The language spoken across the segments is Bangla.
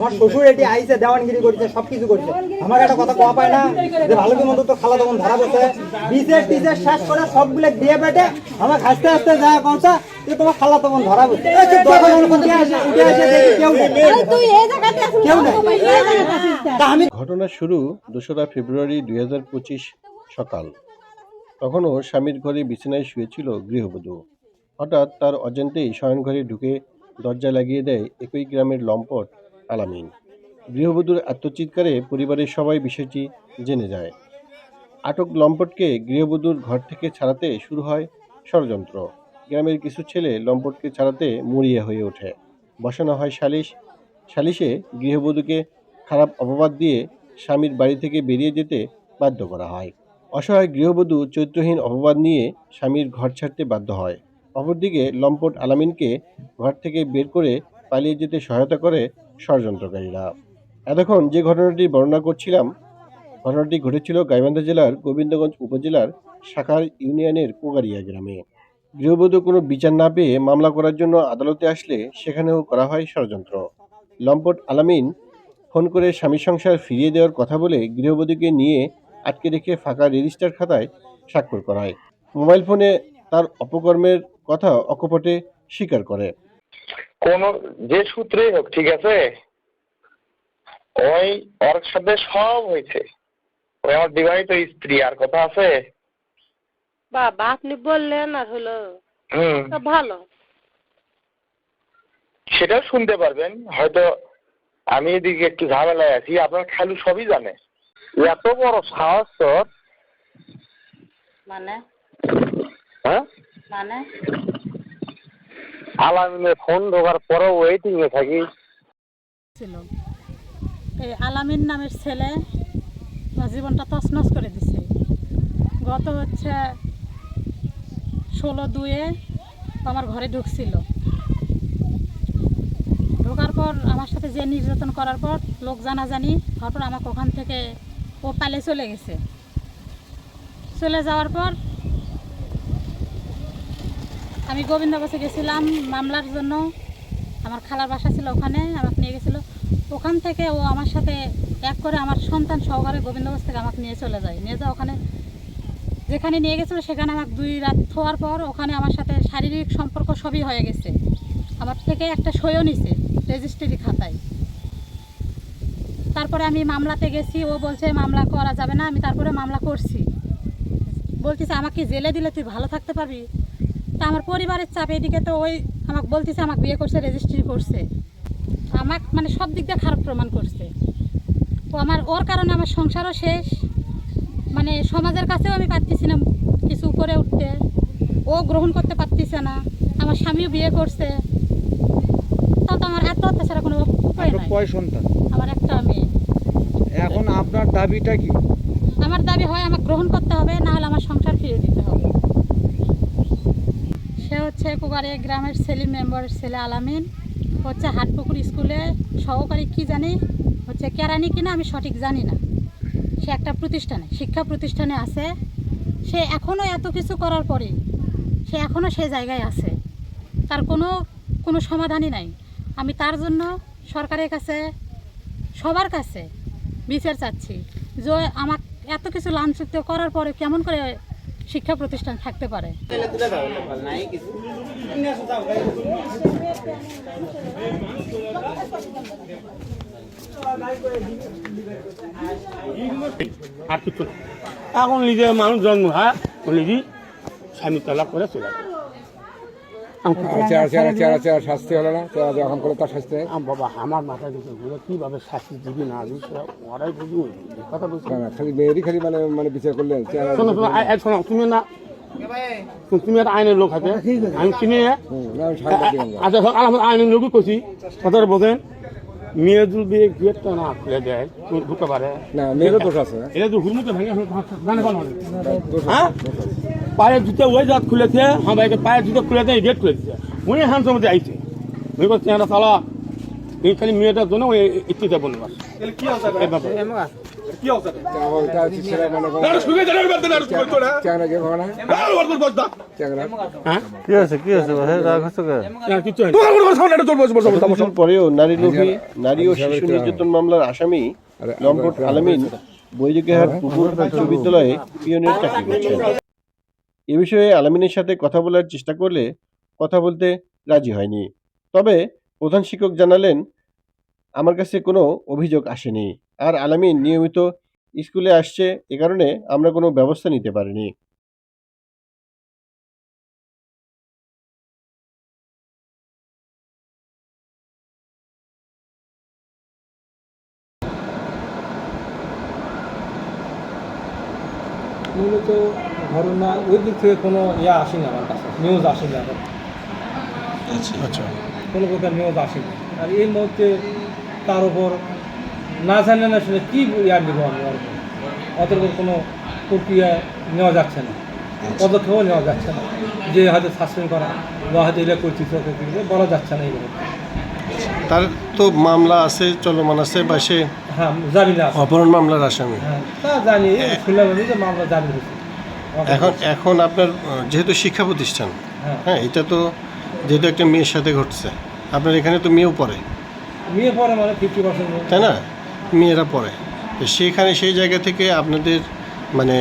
আমার শ্বশুর এটি আইসে দেওয়ানগিরি করছে সবকিছু করছে। আমাকে একটা কথা কোয়া পায় না যে ভালো কি মন্দ তো খালা তখন ধরা বসে বিশেষ টিসের শেষ করে সবগুলো দিয়ে পেটে আমাকে হাসতে হাসতে যা কথা যে তোমার খালা তখন ধরা বসে তখন ওর উঠে আসে উঠে আসে দেখি কেউ নেই। তুই এই জায়গাতে আছিস কেউ নেই। এই জায়গাতে আছিস তা আমি ঘটনা শুরু দোসরা ফেব্রুয়ারি দুই সকাল। তখনও স্বামীর ঘরে বিছানায় শুয়েছিল গৃহবধূ। হঠাৎ তার অজান্তেই শয়নঘরে ঢুকে দরজা লাগিয়ে দেয় একই গ্রামের লম্পট আলামিন। গৃহবধূর আত্মচিৎকারে পরিবারের সবাই বিষয়টি জেনে যায়। আটক লম্পটকে গৃহবধূর ঘর থেকে ছাড়াতে শুরু হয় ষড়যন্ত্র। গ্রামের কিছু ছেলে লম্পটকে ছাড়াতে মরিয়া হয়ে ওঠে। বসানো হয় সালিশ। সালিশে গৃহবধূকে খারাপ অপবাদ দিয়ে স্বামীর বাড়ি থেকে বেরিয়ে যেতে বাধ্য করা হয়। অসহায় গৃহবধূ চৈত্রহীন অপবাদ নিয়ে স্বামীর ঘর ছাড়তে বাধ্য হয়। অপরদিকে লম্পট আলামিনকে ঘর থেকে বের করে পালিয়ে যেতে সহায়তা করে ষড়যন্ত্রকারীরা। এতক্ষণ যে ঘটনাটি বর্ণনা করছিলাম, ঘটনাটি ঘটেছিল গাইবান্ধা জেলার গোবিন্দগঞ্জ উপজেলার শাখার ইউনিয়নের কোগারিয়া গ্রামে। গৃহবধূ কোনো বিচার না পেয়ে মামলা করার জন্য আদালতে আসলে সেখানেও করা হয় ষড়যন্ত্র। লম্পট আলামিন ফোন করে স্বামী সংসার ফিরিয়ে দেওয়ার কথা বলে গৃহবধূকে নিয়ে আটকে রেখে ফাঁকা রেজিস্টার খাতায় স্বাক্ষর করায়। মোবাইল ফোনে তার অপকর্মের কথা অকপটে স্বীকার করে। কোন যে সূত্রে হোক ঠিক আছে? ওই ওর সাথে সব হয়েছে। ওই আমার বিবাহিত স্ত্রী আর কথা আছে? বাবা আপনি বললেন আর হলো। ভালো। সেটাও শুনতে পারবেন। হয়তো আমি এদিকে একটু ঝামেলায় আছি আপনার খালু সবই জানে। এত বড় সাহস তোর। মানে? হ্যাঁ? মানে? আলামিনের ফোন ঢোকার পরেও ওয়েটিং এ থাকি। ছিল। এই আলামিন নামের ছেলে জীবনটা তছনছ করে দিছে। গত হচ্ছে ষোলো দুয়ে আমার ঘরে ঢুকছিল। ঢোকার পর আমার সাথে যে নির্যাতন করার পর লোক জানাজানি হওয়ার পর আমাকে ওখান থেকে ও পালে চলে গেছে। চলে যাওয়ার পর আমি গোবিন্দগঞ্জে গেছিলাম মামলার জন্য। আমার খালার বাসা ছিল ওখানে, আমাকে নিয়ে গেছিল। ওখান থেকে ও আমার সাথে এক করে আমার সন্তান সহকারে গোবিন্দগঞ্জ থেকে আমাকে নিয়ে চলে যায়। নিয়ে যাওয়া ওখানে। যেখানে নিয়ে গেছিল, সেখানে আমাকে দুই রাত থোয়ার পর ওখানে আমার সাথে শারীরিক সম্পর্ক সবই হয়ে গেছে। আমার থেকে একটা সইও নিছে রেজিস্ট্রি খাতায়। তারপরে আমি মামলাতে গেছি, ও বলছে, মামলা করা যাবে না, আমি তারপরে মামলা করছি। বলতেছে, আমাকে জেলে দিলে তুই ভালো থাকতে পারবি। তা আমার পরিবারের চাপ এদিকে তো ওই আমাকে বলতেছে আমাকে বিয়ে করছে রেজিস্ট্রি করছে। আমাকে মানে সব দিক দিয়ে খারাপ প্রমাণ করছে। ও আমার ওর কারণে আমার সংসারও শেষ। মানে সমাজের কাছেও আমি পারতেছি না কিছু করে উঠতে। ও গ্রহণ করতে পারতেছে না। আমার স্বামীও বিয়ে করছে। তাও তো আমার আত্মহত্যা ছাড়া কোনো উপায় আপনার নাই। কয় সন্তান? আমার একটা মেয়ে। এখন আপনার দাবিটা কি? আমার দাবি হয় আমাকে গ্রহণ করতে হবে না হলে আমার সংসার ফিরিয়ে দিতে হবে। সে হচ্ছে কুকারে গ্রামের সেলিম মেম্বার ছেলে আলামিন। হচ্ছে হাটপুকুর স্কুলে সহকারী কি জানি, হচ্ছে কেরানি কিনা আমি সঠিক জানি না। সে একটা প্রতিষ্ঠানে, শিক্ষা প্রতিষ্ঠানে আছে। সে এখনও এত কিছু করার পরে, সে এখনও সে জায়গায় আছে। তার কোনো কোনো সমাধানই নাই। আমি তার জন্য সরকারের কাছে, সবার কাছে বিচার চাচ্ছি যে আমার এত কিছু লাঞ্ছিত করার পরে কেমন করে শিক্ষা প্রতিষ্ঠান থাকতে পারে। এখন নিজের মানুষ জন্ম হয় নিজে স্বামী তলাক করে চলে চেয়ার চেয়ার চেয়ার চেয়ার শাস্তি হলো না? চেয়ার যখন করে তার শাস্তি। আম বাবা আমার মাথায় দিতে ঘুরে কীভাবে শাস্তি দিবি না দিবি সেটা ওরাই বুঝি কথা বলছি। খালি মেয়েরই খালি মানে মানে বিচার করলেন শোনো শোনো তুমি না তুমি একটা আইনের লোক আছে। আমি চিনি। আচ্ছা আমার আইনের লোকই করছি কথাটা বোঝেন মেয়ে যদি গেটটা না খুলে দেয় ঢুকতে পারে। না মেয়েরও দোষ আছে। এটা তো হুড়মুতে ভেঙে হ্যাঁ? পায়ের জুতো ওই জাত খুলেছে হ্যাঁ ভাইকে পায়ের জুতো খুলে দেয় গেট খুলে দিচ্ছে উনি হ্যান্ড মধ্যে আইছে। উনি করছে একটা সালা এই খালি মেয়েটার জন্য ওই এই না চ্যাংরা হ্যাঁ? হয় না। পরেও নারী লোভী নারী ও শিশু নির্যাতন মামলার আসামি লম্পট আলামিন বৈদিকহাট পুকুর উচ্চ বিদ্যালয়ে পিয়নের চাকরি করছেন এ বিষয়ে আলামিনের সাথে কথা বলার চেষ্টা করলে কথা বলতে রাজি হয়নি। তবে প্রধান শিক্ষক জানালেন, আমার কাছে কোনো অভিযোগ আসেনি আর আলামিন নিয়মিত স্কুলে আসছে এ কারণে আমরা কোনো ব্যবস্থা নিতে পারিনি। মূলত ঘটনা ওই দিক থেকে কোনো ইয়া আসেনি আমার কাছে নিউজ আসেনি এখন। আচ্ছা। কোনো প্রকার নিউজ আসেনি। আর এই মুহূর্তে তার উপর না জানে না শুনে কী ইয়া দিব আমি? অতর উপর কোনো প্রক্রিয়া নেওয়া যাচ্ছে না। পদক্ষেপও নেওয়া যাচ্ছে না। যে হয়তো সাসপেন্ড করা বা হয়তো এটা করছি বলা যাচ্ছে না এইগুলো তার তো মামলা আছে চলমান আছে বা সে হ্যাঁ জামিন আছে। অপহরণ মামলার আসামি। হ্যাঁ তা জানি শুনলাম যে মামলা জামিন হয়েছে। এখন এখন আপনার যেহেতু শিক্ষা প্রতিষ্ঠান হ্যাঁ। হ্যাঁ এটা তো যেহেতু একটা মেয়ের সাথে ঘটছে আপনার এখানে তো মেয়েও পড়ে। মেয়ে পরে মানে ফিফটি পার্সেন্ট তাই না? মেয়েরা পড়ে। তো সেখানে সেই জায়গা থেকে আপনাদের মানে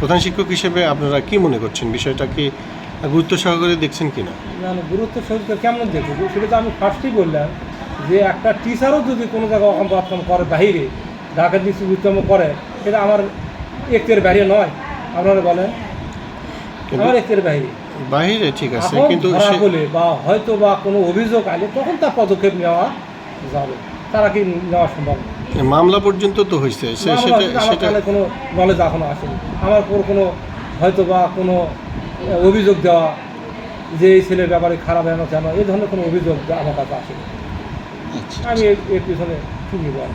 প্রধান শিক্ষক হিসেবে আপনারা কি মনে করছেন? বিষয়টা কি গুরুত্ব সহকারে দেখছেন কিনা? না গুরুত্ব সহিত কেমন দেখব? সেটা তো আমি ফার্স্টই বললাম যে একটা টিচারও যদি কোনো জায়গায় অকম্পাতকম করে বাহিরে ঢাকা বিশ্ববিদ্যালয় করে সেটা আমার একটের বাইরে নয়। আপনারা বলেন। আমার একটের বাইরে বাহিরে ঠিক আছে কিন্তু বলে বা হয়তো বা কোনো অভিযোগ আলে তখন তার পদক্ষেপ নেওয়া যাবে। তারা কি নেওয়া সম্ভব মামলা পর্যন্ত তো হয়েছে সেটা সেটা কোনো নলেজ এখনও আসেনি। আমার উপর কোনো হয়তো বা কোনো অভিযোগ দেওয়া যে এই ছেলের ব্যাপারে খারাপ এনো কেন এই ধরনের কোনো অভিযোগ আমার কাছে আসেনি। আমি এর পিছনে নিব আর?